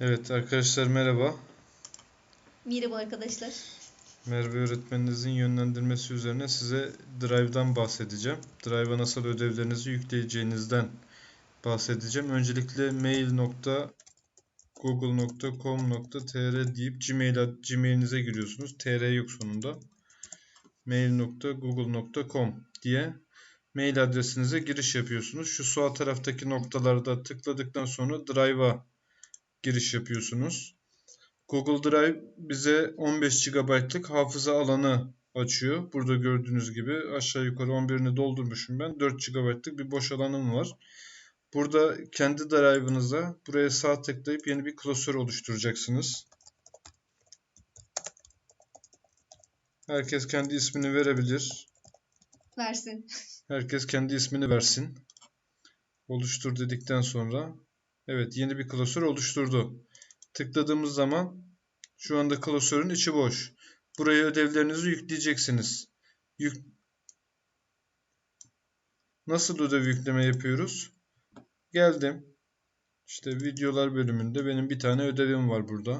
Evet arkadaşlar merhaba. Merhaba arkadaşlar. Merve öğretmeninizin yönlendirmesi üzerine size Drive'dan bahsedeceğim. Drive'a nasıl ödevlerinizi yükleyeceğinizden bahsedeceğim. Öncelikle mail.google.com.tr deyip Gmail, Gmail'inize giriyorsunuz. tr yok sonunda. mail.google.com diye mail adresinize giriş yapıyorsunuz. Şu sağ taraftaki noktalarda tıkladıktan sonra Drive'a giriş yapıyorsunuz. Google Drive bize 15 GB'lık hafıza alanı açıyor. Burada gördüğünüz gibi aşağı yukarı 11'ini doldurmuşum ben. 4 GB'lık bir boş alanım var. Burada kendi drive'ınıza buraya sağ tıklayıp yeni bir klasör oluşturacaksınız. Herkes kendi ismini verebilir. Versin. Herkes kendi ismini versin. Oluştur dedikten sonra evet yeni bir klasör oluşturdu. Tıkladığımız zaman şu anda klasörün içi boş. Buraya ödevlerinizi yükleyeceksiniz. Yük... Nasıl ödev yükleme yapıyoruz? Geldim. İşte videolar bölümünde benim bir tane ödevim var burada.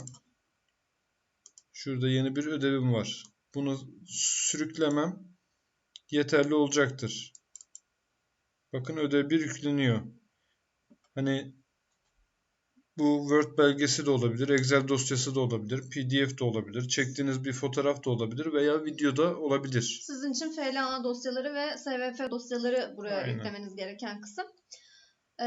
Şurada yeni bir ödevim var. Bunu sürüklemem yeterli olacaktır. Bakın ödev bir yükleniyor. Hani bu Word belgesi de olabilir, Excel dosyası da olabilir, PDF de olabilir, çektiğiniz bir fotoğraf da olabilir veya video da olabilir. Sizin için FLA dosyaları ve SVF dosyaları buraya Aynen. yüklemeniz gereken kısım. Ee,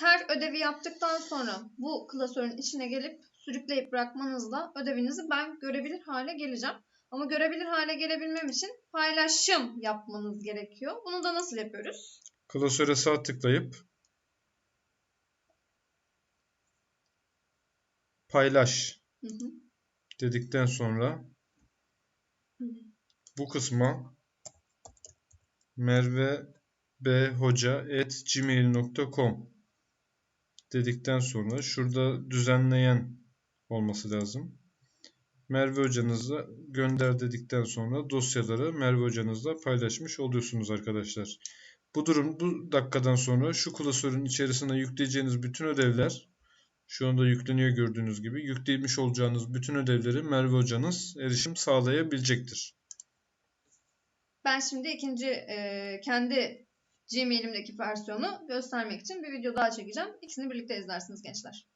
her ödevi yaptıktan sonra bu klasörün içine gelip sürükleyip bırakmanızla ödevinizi ben görebilir hale geleceğim. Ama görebilir hale gelebilmem için paylaşım yapmanız gerekiyor. Bunu da nasıl yapıyoruz? Klasöre sağ tıklayıp paylaş Hı hı. dedikten sonra Hı. bu kısma Merve B Hoca gmail.com dedikten sonra şurada düzenleyen olması lazım. Merve hocanızla gönder dedikten sonra dosyaları Merve hocanızla paylaşmış oluyorsunuz arkadaşlar. Bu durum bu dakikadan sonra şu klasörün içerisine yükleyeceğiniz bütün ödevler şu anda yükleniyor gördüğünüz gibi. Yüklemiş olacağınız bütün ödevleri Merve hocanız erişim sağlayabilecektir. Ben şimdi ikinci e, kendi Gmail'imdeki versiyonu göstermek için bir video daha çekeceğim. İkisini birlikte izlersiniz gençler.